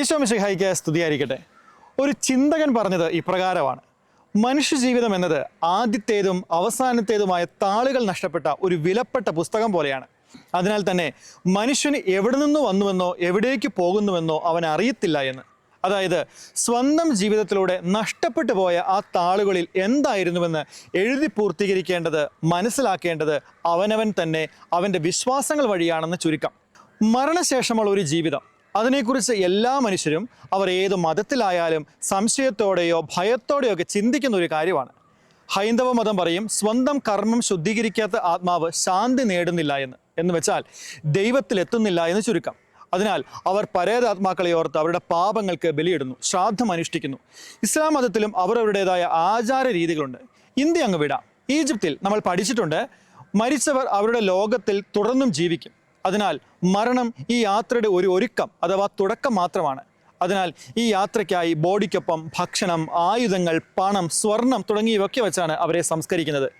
ഈശോമിശിഹായിക്ക് സ്തുതിയായിരിക്കട്ടെ. ഒരു ചിന്തകൻ പറഞ്ഞത് ഇപ്രകാരമാണ്. മനുഷ്യജീവിതം എന്നത് ആദ്യത്തേതും അവസാനത്തേതുമായ താളുകൾ നഷ്ടപ്പെട്ട ഒരു വിലപ്പെട്ട പുസ്തകം പോലെയാണ്. അതിനാൽ തന്നെ മനുഷ്യന് എവിടെ നിന്ന് വന്നുവെന്നോ എവിടേക്ക് പോകുന്നുവെന്നോ അവൻ അറിയത്തില്ല എന്ന്. അതായത് സ്വന്തം ജീവിതത്തിലൂടെ നഷ്ടപ്പെട്ടു പോയ ആ താളുകളിൽ എന്തായിരുന്നുവെന്ന് എഴുതി പൂർത്തീകരിക്കേണ്ടത് മനസ്സിലാക്കേണ്ടത് അവനവൻ തന്നെ അവന്റെ വിശ്വാസങ്ങൾ വഴിയാണെന്ന് ചുരുക്കം. മരണശേഷമുള്ള ഒരു ജീവിതം അതിനെക്കുറിച്ച് എല്ലാ മനുഷ്യരും അവർ ഏത് മതത്തിലായാലും സംശയത്തോടെയോ ഭയത്തോടെയോ ഒക്കെ ചിന്തിക്കുന്ന ഒരു കാര്യമാണ്. ഹൈന്ദവ മതം പറയും സ്വന്തം കർമ്മം ശുദ്ധീകരിക്കാത്ത ആത്മാവ് ശാന്തി നേടുന്നില്ല എന്ന്. എന്ന് വെച്ചാൽ ദൈവത്തിൽ എത്തുന്നില്ല എന്ന് ചുരുക്കം. അതിനാൽ അവർ പരേതാത്മാക്കളെ ഓർത്ത് അവരുടെ പാപങ്ങൾക്ക് ബലിയിടുന്നു ശ്രാദ്ധം അനുഷ്ഠിക്കുന്നു. ഇസ്ലാം മതത്തിലും അവർ അവരുടേതായ ആചാര രീതികളുണ്ട്. ഇന്ത്യ അങ്ങ് വിടാം. ഈജിപ്തിൽ നമ്മൾ പഠിച്ചിട്ടുണ്ട് മരിച്ചവർ അവരുടെ ലോകത്തിൽ തുടർന്നും ജീവിക്കും. അതിനാൽ മരണം ഈ യാത്രയുടെ ഒരു ഒരുക്കം അഥവാ തുടക്കം മാത്രമാണ്. അതിനാൽ ഈ യാത്രയ്ക്കായി ബോഡിക്കൊപ്പം ഭക്ഷണം ആയുധങ്ങൾ പണം സ്വർണം തുടങ്ങിയവയൊക്കെ വെച്ചാണ് അവരെ സംസ്കരിക്കുന്നത്.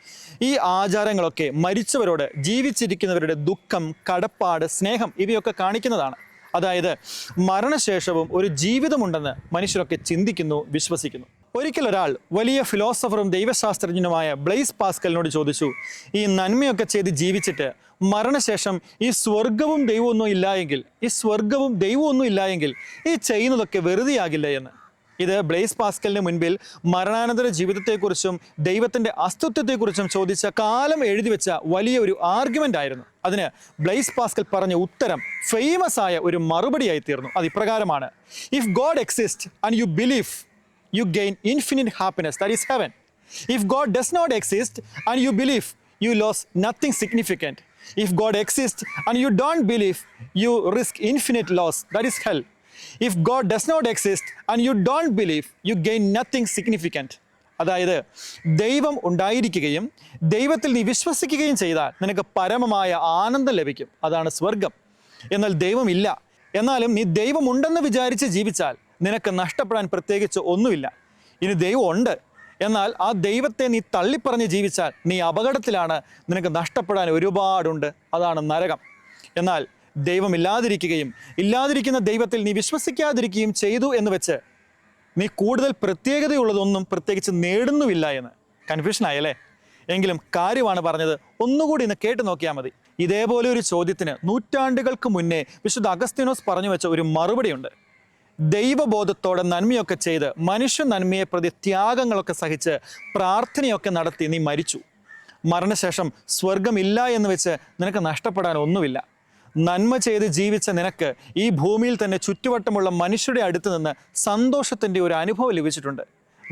ഈ ആചാരങ്ങളൊക്കെ മരിച്ചവരോട് ജീവിച്ചിരിക്കുന്നവരുടെ ദുഃഖം കടപ്പാട് സ്നേഹം ഇവയൊക്കെ കാണിക്കുന്നതാണ്. അതായത് മരണശേഷവും ഒരു ജീവിതമുണ്ടെന്ന് മനുഷ്യരൊക്കെ ചിന്തിക്കുന്നു വിശ്വസിക്കുന്നു. ഒരിക്കൽ ഒരാൾ വലിയ ഫിലോസഫറും ദൈവശാസ്ത്രജ്ഞനുമായ ബ്ലെയ്സ് പാസ്കലിനോട് ചോദിച്ചു ഈ നന്മയൊക്കെ ചെയ്ത് ജീവിച്ചിട്ട് മരണശേഷം ഈ സ്വർഗവും ദൈവമൊന്നും ഇല്ല എങ്കിൽ ഈ സ്വർഗവും ദൈവമൊന്നും ഇല്ല എങ്കിൽ ഈ ചെയ്യുന്നതൊക്കെ വെറുതെയാകില്ല എന്ന്? ഇത് ബ്ലെയ്സ് പാസ്കലിന് മുൻപിൽ മരണാനന്തര ജീവിതത്തെക്കുറിച്ചും ദൈവത്തിന്റെ അസ്തിത്വത്തെക്കുറിച്ചും ചോദിച്ച കാലം എഴുതി വെച്ച വലിയ ഒരു ആർഗ്യുമെന്റ് ആയിരുന്നു. അതിന് ബ്ലെയ്സ് പാസ്കൽ പറഞ്ഞ ഉത്തരം ഫേമസ് ആയ ഒരു മറുപടിയായി തീർന്നു. അത് ഇപ്രകാരമാണ് if God exist and you believe you gain infinite happiness, that is heaven. If God does not exist and you believe, you lose nothing significant. If God exists and you don't believe, you risk infinite loss, that is hell. If God does not exist and you don't believe, you gain nothing significant. അതായത് ദൈവം ഉണ്ടായിരിക്കുകയും ദൈവത്തിൽ നീ വിശ്വസിക്കുകയും ചെയ്താൽ നിനക്ക് പരമമായ ആനന്ദം ലഭിക്കും അതാണ് സ്വർഗം എന്നാൽ ദൈവമില്ല എന്നാലും നീ ദൈവമുണ്ടെന്ന് വിചാരിച്ച് ജീവിച്ചാൽ നിനക്ക് നഷ്ടപ്പെടാൻ പ്രത്യേകിച്ച് ഒന്നുമില്ല. ഇനി ദൈവം ഉണ്ട്. എന്നാൽ ആ ദൈവത്തെ നീ തള്ളിപ്പറഞ്ഞ് ജീവിച്ചാൽ നീ അപകടത്തിലാണ്. നിനക്ക് നഷ്ടപ്പെടാൻ ഒരുപാടുണ്ട്. അതാണ് നരകം. എന്നാൽ ദൈവമില്ലാതിരിക്കുകയും ഇല്ലാതിരിക്കുന്ന ദൈവത്തിൽ നീ വിശ്വസിക്കാതിരിക്കുകയും ചെയ്തു എന്ന് വെച്ച് നീ കൂടുതൽ പ്രത്യേകതയുള്ളതൊന്നും പ്രത്യേകിച്ച് നേടുന്നുമില്ല എന്ന്. കൺഫ്യൂഷനായല്ലേ എങ്കിലും കാര്യമാണ് പറഞ്ഞത് ഒന്നുകൂടി ഇന്ന് കേട്ട് നോക്കിയാൽ മതി. ഇതേപോലെ ഒരു ചോദ്യത്തിന് നൂറ്റാണ്ടുകൾക്ക് മുന്നേ വിശുദ്ധ അഗസ്തീനോസ് പറഞ്ഞു വെച്ച ഒരു മറുപടിയുണ്ട്. ദൈവബോധത്തോടെ നന്മയൊക്കെ ചെയ്ത് മനുഷ്യ നന്മയെ പ്രതി ത്യാഗങ്ങളൊക്കെ സഹിച്ച് പ്രാർത്ഥനയൊക്കെ നടത്തി നീ മരിച്ചു. മരണശേഷം സ്വർഗമില്ല എന്ന് വെച്ച് നിനക്ക് നഷ്ടപ്പെടാൻ ഒന്നുമില്ല. നന്മ ചെയ്ത് ജീവിച്ച നിനക്ക് ഈ ഭൂമിയിൽ തന്നെ ചുറ്റുവട്ടമുള്ള മനുഷ്യരുടെ അടുത്ത് നിന്ന് സന്തോഷത്തിന്റെ ഒരു അനുഭവം ലഭിച്ചിട്ടുണ്ട്.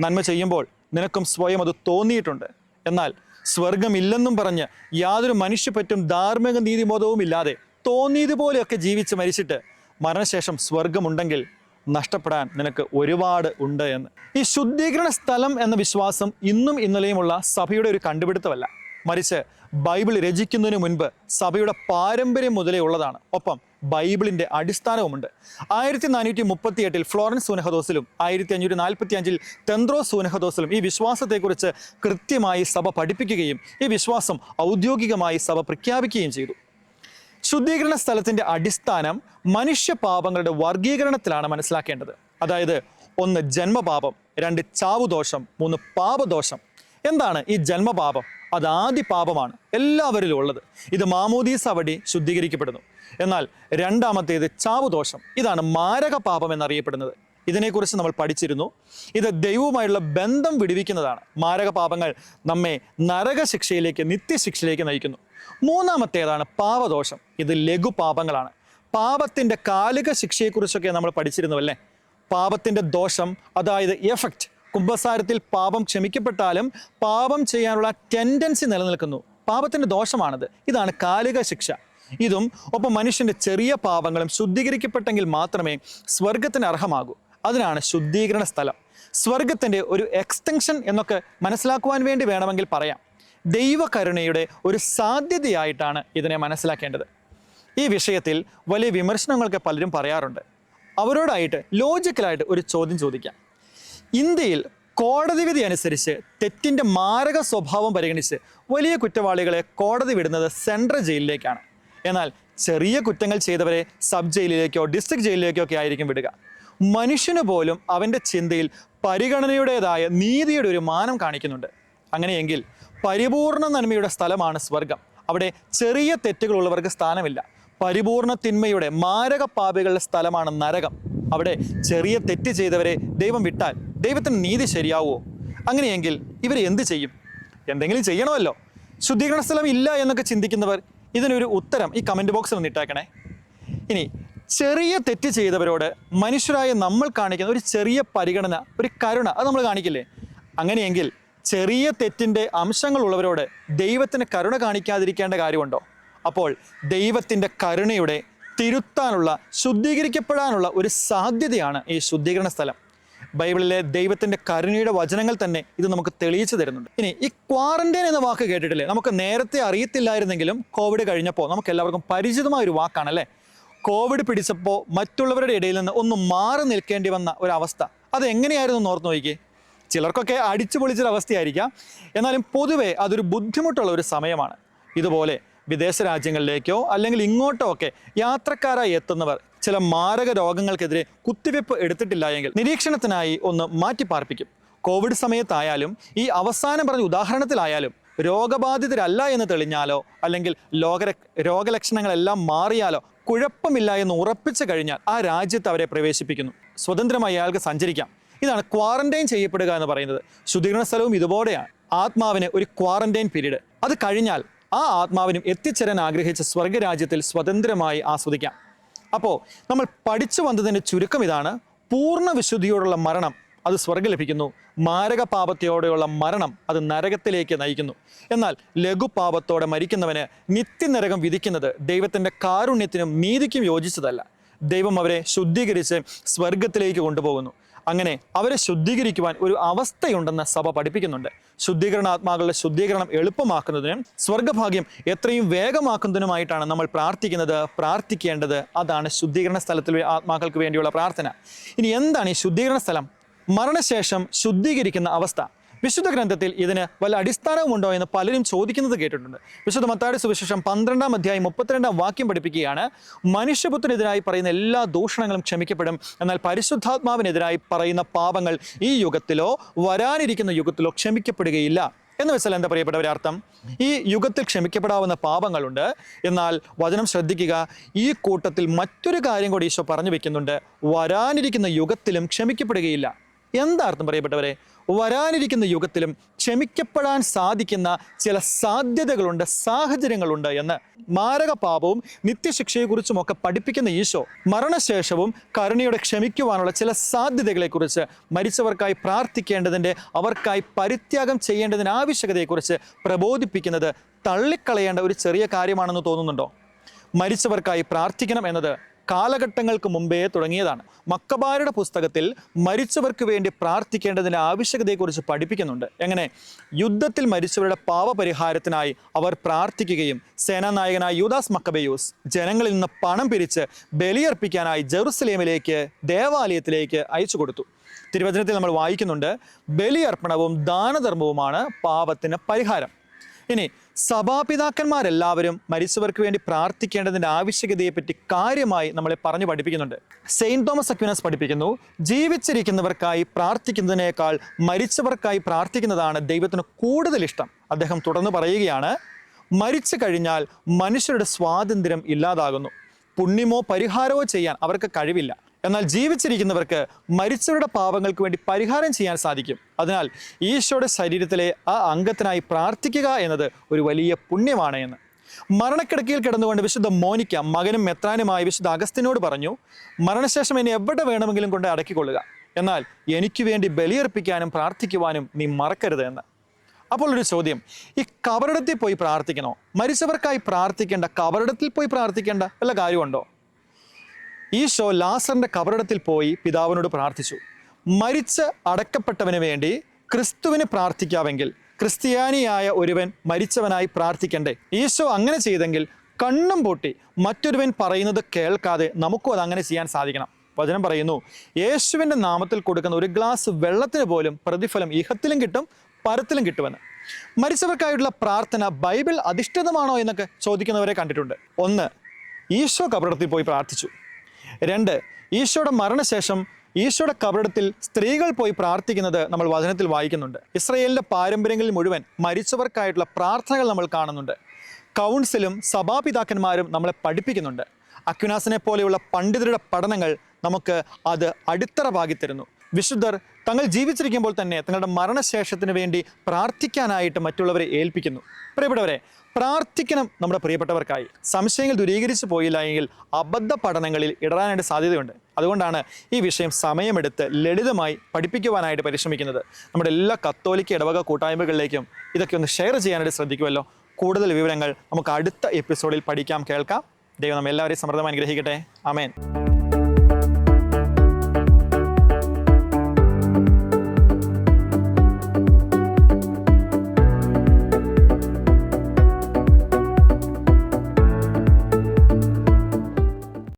നന്മ ചെയ്യുമ്പോൾ നിനക്കും സ്വയം അത് തോന്നിയിട്ടുണ്ട്. എന്നാൽ സ്വർഗമില്ലെന്നും പറഞ്ഞ് യാതൊരു മനുഷ്യപ്പറ്റും ധാർമ്മിക നീതിബോധവും ഇല്ലാതെ തോന്നിയതുപോലെയൊക്കെ ജീവിച്ച് മരിച്ചിട്ട് മരണശേഷം സ്വർഗമുണ്ടെങ്കിൽ നഷ്ടപ്പെടാൻ നിനക്ക് ഒരുപാട് ഉണ്ട് എന്ന്. ഈ ശുദ്ധീകരണ സ്ഥലം എന്ന വിശ്വാസം ഇന്നും ഇന്നലെയുമുള്ള സഭയുടെ ഒരു കണ്ടുപിടുത്തമല്ല. മറിച്ച് ബൈബിൾ രചിക്കുന്നതിന് മുൻപ് സഭയുടെ പാരമ്പര്യം മുതലേ ഉള്ളതാണ്. ഒപ്പം ബൈബിളിന്റെ അടിസ്ഥാനവുമുണ്ട്. ആയിരത്തി നാനൂറ്റി മുപ്പത്തി എട്ടിൽ ഫ്ലോറൻസ് സൂനഹദോസിലും ആയിരത്തി അഞ്ഞൂറ്റി നാൽപ്പത്തി അഞ്ചിൽ തെന്ത്രോ സൂനഹദോസിലും ഈ വിശ്വാസത്തെക്കുറിച്ച് കൃത്യമായി സഭ പഠിപ്പിക്കുകയും ഈ വിശ്വാസം ഔദ്യോഗികമായി സഭ പ്രഖ്യാപിക്കുകയും ചെയ്തു. ശുദ്ധീകരണ സ്ഥലത്തിന്റെ അടിസ്ഥാനം മനുഷ്യ പാപങ്ങളുടെ വർഗീകരണത്തിലാണ് മനസ്സിലാക്കേണ്ടത്. അതായത് ഒന്ന് ജന്മപാപം രണ്ട് ചാവുദോഷം മൂന്ന് പാപദോഷം. എന്താണ് ഈ ജന്മപാപം? അത് ആദ്യ പാപമാണ് എല്ലാവരിലും ഉള്ളത്. ഇത് മാമോദീസ വഴി ശുദ്ധീകരിക്കപ്പെടുന്നു. എന്നാൽ രണ്ടാമത്തേത് ചാവുദോഷം. ഇതാണ് മാരക പാപം എന്നറിയപ്പെടുന്നത്. ഇതിനെക്കുറിച്ച് നമ്മൾ പഠിച്ചിരുന്നു. ഇത് ദൈവവുമായുള്ള ബന്ധം വിടുവിക്കുന്നതാണ്. മാരക പാപങ്ങൾ നമ്മെ നരകശിക്ഷയിലേക്ക് നിത്യശിക്ഷയിലേക്ക് നയിക്കുന്നു. മൂന്നാമത്തേതാണ് പാപദോഷം ഇത് ലഘു പാപങ്ങളാണ്. പാപത്തിന്റെ കാലിക ശിക്ഷയെക്കുറിച്ചൊക്കെ നമ്മൾ പഠിച്ചിരുന്നു അല്ലേ പാപത്തിന്റെ ദോഷം അതായത് എഫക്റ്റ് കുംഭസാരത്തിൽ പാപം ക്ഷമിക്കപ്പെട്ടാലും പാപം ചെയ്യാനുള്ള ടെൻഡൻസി നിലനിൽക്കുന്നു. പാപത്തിന്റെ ദോഷമാണത്. ഇതാണ് കാലിക ശിക്ഷ. ഇതും ഒപ്പം മനുഷ്യന്റെ ചെറിയ പാപങ്ങളും ശുദ്ധീകരിക്കപ്പെട്ടെങ്കിൽ മാത്രമേ സ്വർഗത്തിന് അർഹമാകൂ. അതിനാണ് ശുദ്ധീകരണ സ്ഥലം. സ്വർഗത്തിന്റെ ഒരു എക്സ്റ്റൻഷൻ എന്നൊക്കെ മനസ്സിലാക്കുവാൻ വേണ്ടി വേണമെങ്കിൽ പറയാം. ദൈവകരുണയുടെ ഒരു സാധ്യതയായിട്ടാണ് ഇതിനെ മനസ്സിലാക്കേണ്ടത്. ഈ വിഷയത്തിൽ വലിയ വിമർശനങ്ങളൊക്കെ പലരും പറയാറുണ്ട്. അവരോടായിട്ട് ലോജിക്കലായിട്ട് ഒരു ചോദ്യം ചോദിക്കാം. ഇന്ത്യയിൽ കോടതി വിധി അനുസരിച്ച് തെറ്റിന്റെ മാരക സ്വഭാവം പരിഗണിച്ച് വലിയ കുറ്റവാളികളെ കോടതി വിടുന്നത് സെൻട്രൽ ജയിലിലേക്കാണ്. എന്നാൽ ചെറിയ കുറ്റങ്ങൾ ചെയ്തവരെ സബ് ജയിലിലേക്കോ ഡിസ്ട്രിക്ട് ജയിലിലേക്കോ ഒക്കെ ആയിരിക്കും വിടുക. മനുഷ്യന് പോലും അവന്റെ ചിന്തയിൽ പരിഗണനയുടേതായ നീതിയുടെ ഒരു മാനം കാണിക്കുന്നുണ്ട്. അങ്ങനെയെങ്കിൽ പരിപൂർണ നന്മയുടെ സ്ഥലമാണ് സ്വർഗം. അവിടെ ചെറിയ തെറ്റുകളുള്ളവർക്ക് സ്ഥാനമില്ല. പരിപൂർണ തിന്മയുടെ മാരക പാപികളുടെ സ്ഥലമാണ് നരകം. അവിടെ ചെറിയ തെറ്റ് ചെയ്തവരെ ദൈവം വിട്ടാൽ ദൈവത്തിന് നീതി ശരിയാവുമോ? അങ്ങനെയെങ്കിൽ ഇവർ എന്ത് ചെയ്യും? എന്തെങ്കിലും ചെയ്യണമല്ലോ. ശുദ്ധീകരണ സ്ഥലം ഇല്ല എന്നൊക്കെ ചിന്തിക്കുന്നവർ ഇതിനൊരു ഉത്തരം ഈ കമന്റ് ബോക്സിൽ ഒന്ന് ഇട്ടേക്കണേ ഇനി ചെറിയ തെറ്റ് ചെയ്തവരോട് മനുഷ്യരായ നമ്മൾ കാണിക്കുന്ന ഒരു ചെറിയ പരിഗണന ഒരു കരുണ അത് നമ്മൾ കാണിക്കില്ലേ? അങ്ങനെയെങ്കിൽ ചെറിയ തെറ്റിന്റെ അംശങ്ങളുള്ളവരോട് ദൈവത്തിന് കരുണ കാണിക്കാതിരിക്കേണ്ട കാര്യമുണ്ടോ? അപ്പോൾ ദൈവത്തിന്റെ കരുണയുടെ തിരുത്താനുള്ള ശുദ്ധീകരിക്കപ്പെടാനുള്ള ഒരു സാധ്യതയാണ് ഈ ശുദ്ധീകരണ സ്ഥലം. ബൈബിളിലെ ദൈവത്തിന്റെ കരുണയുടെ വചനങ്ങൾ തന്നെ ഇത് നമുക്ക് തെളിയിച്ചു തരുന്നുണ്ട്. ഇനി ഈ ക്വാറന്റൈൻ എന്ന വാക്ക് കേട്ടിട്ടില്ലേ? നമുക്ക് നേരത്തെ അറിയത്തില്ലായിരുന്നെങ്കിലും കോവിഡ് കഴിഞ്ഞപ്പോൾ നമുക്ക് എല്ലാവർക്കും പരിചിതമായ ഒരു വാക്കാണല്ലേ കോവിഡ് പിടിച്ചപ്പോൾ മറ്റുള്ളവരുടെ ഇടയിൽ നിന്ന് ഒന്ന് മാറി നിൽക്കേണ്ടി വന്ന ഒരവസ്ഥ അത് എങ്ങനെയായിരുന്നു എന്ന് ഓർത്ത് നോക്കിയേ ചിലർക്കൊക്കെ അടിച്ചു പൊളിച്ചൊരവസ്ഥയായിരിക്കാം എന്നാലും പൊതുവെ അതൊരു ബുദ്ധിമുട്ടുള്ള ഒരു സമയമാണ്. ഇതുപോലെ വിദേശ രാജ്യങ്ങളിലേക്കോ അല്ലെങ്കിൽ ഇങ്ങോട്ടോ ഒക്കെ യാത്രക്കാരായി എത്തുന്നവർ ചില മാരക രോഗങ്ങൾക്കെതിരെ കുത്തിവെപ്പ് എടുത്തിട്ടില്ല എങ്കിൽ നിരീക്ഷണത്തിനായി ഒന്ന് മാറ്റി പാർപ്പിക്കും കോവിഡ് സമയത്തായാലും ഈ അവസാനം പറഞ്ഞ ഉദാഹരണത്തിലായാലും രോഗബാധിതരല്ല എന്ന് തെളിഞ്ഞാലോ അല്ലെങ്കിൽ ലോക രോഗലക്ഷണങ്ങളെല്ലാം മാറിയാലോ കുഴപ്പമില്ല എന്ന് ഉറപ്പിച്ചു കഴിഞ്ഞാൽ ആ രാജ്യത്ത് അവരെ പ്രവേശിപ്പിക്കുന്നു. സ്വതന്ത്രമായി അയാൾക്ക് സഞ്ചരിക്കാം. ഇതാണ് ക്വാറന്റൈൻ ചെയ്യപ്പെടുക എന്ന് പറയുന്നത്. ശുദ്ധീകരണ സ്ഥലവും ഇതുപോലെയാണ്. ആത്മാവിന് ഒരു ക്വാറന്റൈൻ പീരീഡ് അത് കഴിഞ്ഞാൽ ആ ആത്മാവിനും എത്തിച്ചേരാൻ ആഗ്രഹിച്ച സ്വർഗരാജ്യത്തിൽ സ്വതന്ത്രമായി ആസ്വദിക്കാം. അപ്പോൾ നമ്മൾ പഠിച്ചു വന്നതിന്റെ ചുരുക്കം ഇതാണ്. പൂർണ വിശുദ്ധിയോടുള്ള മരണം അത് സ്വർഗം ലഭിക്കുന്നു. മാരക പാപത്തോടെയുള്ള മരണം അത് നരകത്തിലേക്ക് നയിക്കുന്നു. എന്നാൽ ലഘുപാപത്തോടെ മരിക്കുന്നവന് നിത്യനരകം വിധിക്കുന്നത് ദൈവത്തിന്റെ കാരുണ്യത്തിനും നീതിക്കും യോജിച്ചതല്ല. ദൈവം അവരെ ശുദ്ധീകരിച്ച് സ്വർഗത്തിലേക്ക് കൊണ്ടുപോകുന്നു. അങ്ങനെ അവരെ ശുദ്ധീകരിക്കുവാൻ ഒരു അവസ്ഥയുണ്ടെന്ന് സഭ പഠിപ്പിക്കുന്നുണ്ട്. ശുദ്ധീകരണാത്മാക്കളുടെ ശുദ്ധീകരണം എളുപ്പമാക്കുന്നതിനും സ്വർഗഭാഗ്യം എത്രയും വേഗമാക്കുന്നതിനുമായിട്ടാണ് നമ്മൾ പ്രാർത്ഥിക്കുന്നത് പ്രാർത്ഥിക്കേണ്ടത്. അതാണ് ശുദ്ധീകരണ സ്ഥലത്തിലെ ആത്മാക്കൾക്ക് വേണ്ടിയുള്ള പ്രാർത്ഥന. ഇനി എന്താണ് ഈ ശുദ്ധീകരണ സ്ഥലം? മരണശേഷം ശുദ്ധീകരിക്കുന്ന അവസ്ഥ. വിശുദ്ധ ഗ്രന്ഥത്തിൽ ഇതിന് വല്ല അടിസ്ഥാനവുമുണ്ടോ എന്ന് പലരും ചോദിക്കുന്നത് കേട്ടിട്ടുണ്ട്. വിശുദ്ധ മത്താടി സുവിശേഷം പന്ത്രണ്ടാം അധ്യായം മുപ്പത്തിരണ്ടാം വാക്യം പഠിപ്പിക്കുകയാണ്. മനുഷ്യപുത്രനെതിരായി പറയുന്ന എല്ലാ ദൂഷണങ്ങളും ക്ഷമിക്കപ്പെടും. എന്നാൽ പരിശുദ്ധാത്മാവിനെതിരായി പറയുന്ന പാപങ്ങൾ ഈ യുഗത്തിലോ വരാനിരിക്കുന്ന യുഗത്തിലോ ക്ഷമിക്കപ്പെടുകയില്ല. എന്ന് വെച്ചാൽ എന്താ പ്രിയപ്പെട്ടവരെ അർത്ഥം? ഈ യുഗത്തിൽ ക്ഷമിക്കപ്പെടാവുന്ന പാപങ്ങളുണ്ട്. എന്നാൽ വചനം ശ്രദ്ധിക്കുക ഈ കൂട്ടത്തിൽ മറ്റൊരു കാര്യം കൂടി ഈശോ പറഞ്ഞു വെക്കുന്നുണ്ട്. വരാനിരിക്കുന്ന യുഗത്തിലും ക്ഷമിക്കപ്പെടുകയില്ല. എന്താ അർത്ഥം വരാനിരിക്കുന്ന യുഗത്തിലും ക്ഷമിക്കപ്പെടാൻ സാധിക്കുന്ന ചില സാധ്യതകളുണ്ട് സാഹചര്യങ്ങളുണ്ട് എന്ന് മാരക പാപവും നിത്യശിക്ഷയെക്കുറിച്ചുമൊക്കെ പഠിപ്പിക്കുന്ന ഈശോ മരണശേഷവും കരുണയോടെ ക്ഷമിക്കുവാനുള്ള ചില സാധ്യതകളെക്കുറിച്ച് മരിച്ചവർക്കായി പ്രാർത്ഥിക്കേണ്ടതിന്റെ അവർക്കായി പരിത്യാഗം ചെയ്യേണ്ടതിന്റെ ആവശ്യകതയെക്കുറിച്ച് പ്രബോധിപ്പിക്കുന്നത് തള്ളിക്കളയേണ്ട ഒരു ചെറിയ കാര്യമാണെന്ന് തോന്നുന്നുണ്ടോ? മരിച്ചവർക്കായി പ്രാർത്ഥിക്കണം എന്നത് കാലഘട്ടങ്ങൾക്ക് മുമ്പേ തുടങ്ങിയതാണ്. മക്കബാരുടെ പുസ്തകത്തിൽ മരിച്ചവർക്ക് വേണ്ടി പ്രാർത്ഥിക്കേണ്ടതിന്റെ ആവശ്യകതയെക്കുറിച്ച് പഠിപ്പിക്കുന്നുണ്ട്. എങ്ങനെ? യുദ്ധത്തിൽ മരിച്ചവരുടെ പാവപരിഹാരത്തിനായി അവർ പ്രാർത്ഥിക്കുകയും സേനാനായകനായ യുദാസ് മക്കബയൂസ് ജനങ്ങളിൽ നിന്ന് പണം പിരിച്ച് ബലിയർപ്പിക്കാനായി ജെറുസലേമിലേക്ക് ദേവാലയത്തിലേക്ക് അയച്ചു കൊടുത്തു. തിരുവചനത്തിൽ നമ്മൾ വായിക്കുന്നുണ്ട് ബലിയർപ്പണവും ദാനധർമ്മവുമാണ് പാപത്തിന് പരിഹാരം. ഇനി സഭാപിതാക്കന്മാരെല്ലാവരും മരിച്ചവർക്ക് വേണ്ടി പ്രാർത്ഥിക്കേണ്ടതിന്റെ ആവശ്യകതയെപ്പറ്റി കാര്യമായി നമ്മളെ പറഞ്ഞു പഠിപ്പിക്കുന്നുണ്ട്. സെയിന്റ് തോമസ് അക്വിനസ് പഠിപ്പിക്കുന്നു ജീവിച്ചിരിക്കുന്നവർക്കായി പ്രാർത്ഥിക്കുന്നതിനേക്കാൾ മരിച്ചവർക്കായി പ്രാർത്ഥിക്കുന്നതാണ് ദൈവത്തിന് കൂടുതൽ ഇഷ്ടം. അദ്ദേഹം തുടർന്ന് പറയുകയാണ് മരിച്ചു കഴിഞ്ഞാൽ മനുഷ്യരുടെ സ്വാതന്ത്ര്യം ഇല്ലാതാകുന്നു. പുണ്യമോ പരിഹാരമോ ചെയ്യാൻ അവർക്ക് കഴിവില്ല. എന്നാൽ ജീവിച്ചിരിക്കുന്നവർക്ക് മരിച്ചവരുടെ പാപങ്ങൾക്ക് വേണ്ടി പരിഹാരം ചെയ്യാൻ സാധിക്കും. അതിനാൽ ഈശോയുടെ ശരീരത്തിലെ ആ അംഗത്തിനായി പ്രാർത്ഥിക്കുക എന്നത് ഒരു വലിയ പുണ്യമാണ് എന്ന്. മരണക്കിടക്കയിൽ കിടന്നുകൊണ്ട് വിശുദ്ധ മോനിക്ക മകനും മെത്രാനുമായി വിശുദ്ധ അഗസ്തിനോട് പറഞ്ഞു മരണശേഷം എന്നെ എവിടെ വേണമെങ്കിലും കൊണ്ട് അടക്കിക്കൊള്ളുക. എന്നാൽ എനിക്ക് വേണ്ടി ബലിയർപ്പിക്കാനും പ്രാർത്ഥിക്കുവാനും നീ മറക്കരുത് എന്ന്. അപ്പോൾ ഒരു ചോദ്യം ഈ കബറിടത്തിൽ പോയി പ്രാർത്ഥിക്കണോ? മരിച്ചവർക്കായി പ്രാർത്ഥിക്കേണ്ട കബറിടത്തിൽ പോയി പ്രാർത്ഥിക്കേണ്ട വല്ല കാര്യമുണ്ടോ? ഈശോ ലാസറിന്റെ കബറിടത്തിൽ പോയി പിതാവിനോട് പ്രാർത്ഥിച്ചു. മരിച്ച് അടക്കപ്പെട്ടവന് വേണ്ടി ക്രിസ്തുവിന് പ്രാർത്ഥിക്കാമെങ്കിൽ ക്രിസ്ത്യാനിയായ ഒരുവൻ മരിച്ചവനായി പ്രാർത്ഥിക്കണ്ടേ? ഈശോ അങ്ങനെ ചെയ്തെങ്കിൽ കണ്ണും പൂട്ടി മറ്റൊരുവൻ പറയുന്നത് കേൾക്കാതെ നമുക്കും അത് അങ്ങനെ ചെയ്യാൻ സാധിക്കണം. വചനം പറയുന്നു യേശുവിന്റെ നാമത്തിൽ കൊടുക്കുന്ന ഒരു ഗ്ലാസ് വെള്ളത്തിന് പോലും പ്രതിഫലം ഇഹത്തിലും കിട്ടും പരത്തിലും കിട്ടുമെന്ന്. മരിച്ചവർക്കായിട്ടുള്ള പ്രാർത്ഥന ബൈബിൾ അധിഷ്ഠിതമാണോ എന്നൊക്കെ ചോദിക്കുന്നവരെ കണ്ടിട്ടുണ്ട്. ഒന്ന് ഈശോ കബറിടത്തിൽ പോയി പ്രാർത്ഥിച്ചു. രണ്ട് ഈശോയുടെ മരണശേഷം ഈശോയുടെ കബറിടത്തിൽ സ്ത്രീകൾ പോയി പ്രാർത്ഥിക്കുന്നത് നമ്മൾ വചനത്തിൽ വായിക്കുന്നുണ്ട്. ഇസ്രയേലിന്റെ പാരമ്പര്യങ്ങളിൽ മുഴുവൻ മരിച്ചവർക്കായിട്ടുള്ള പ്രാർത്ഥനകൾ നമ്മൾ കാണുന്നുണ്ട്. കൗൺസിലും സഭാപിതാക്കന്മാരും നമ്മളെ പഠിപ്പിക്കുന്നുണ്ട്. അക്വിനാസിനെ പോലെയുള്ള പണ്ഡിതരുടെ പഠനങ്ങൾ നമുക്ക് അത് അടിത്തറ പാകിത്തരുന്നു വിശുദ്ധർ തങ്ങൾ ജീവിച്ചിരിക്കുമ്പോൾ തന്നെ തങ്ങളുടെ മരണശേഷത്തിന് വേണ്ടി പ്രാർത്ഥിക്കാനായിട്ട് മറ്റുള്ളവരെ ഏൽപ്പിക്കുന്നു. പ്രിയപ്പെട്ടവരെ പ്രാർത്ഥിക്കണം നമ്മുടെ പ്രിയപ്പെട്ടവർക്കായി. സംശയങ്ങൾ ദൂരീകരിച്ചു പോയില്ല എങ്കിൽ അബദ്ധ പഠനങ്ങളിൽ ഇടറാനായിട്ട് സാധ്യതയുണ്ട്. അതുകൊണ്ടാണ് ഈ വിഷയം സമയമെടുത്ത് ലളിതമായി പഠിപ്പിക്കുവാനായിട്ട് പരിശ്രമിക്കുന്നത്. നമ്മുടെ എല്ലാ കത്തോലിക്ക ഇടവക കൂട്ടായ്മകളിലേക്കും ഇതൊക്കെ ഒന്ന് ഷെയർ ചെയ്യാനായിട്ട് ശ്രദ്ധിക്കുമല്ലോ. കൂടുതൽ വിവരങ്ങൾ നമുക്ക് അടുത്ത എപ്പിസോഡിൽ പഠിക്കാം കേൾക്കാം. ദൈവം നമ്മൾ എല്ലാവരെയും സമൃദ്ധമായി അനുഗ്രഹിക്കട്ടെ. അമേൻ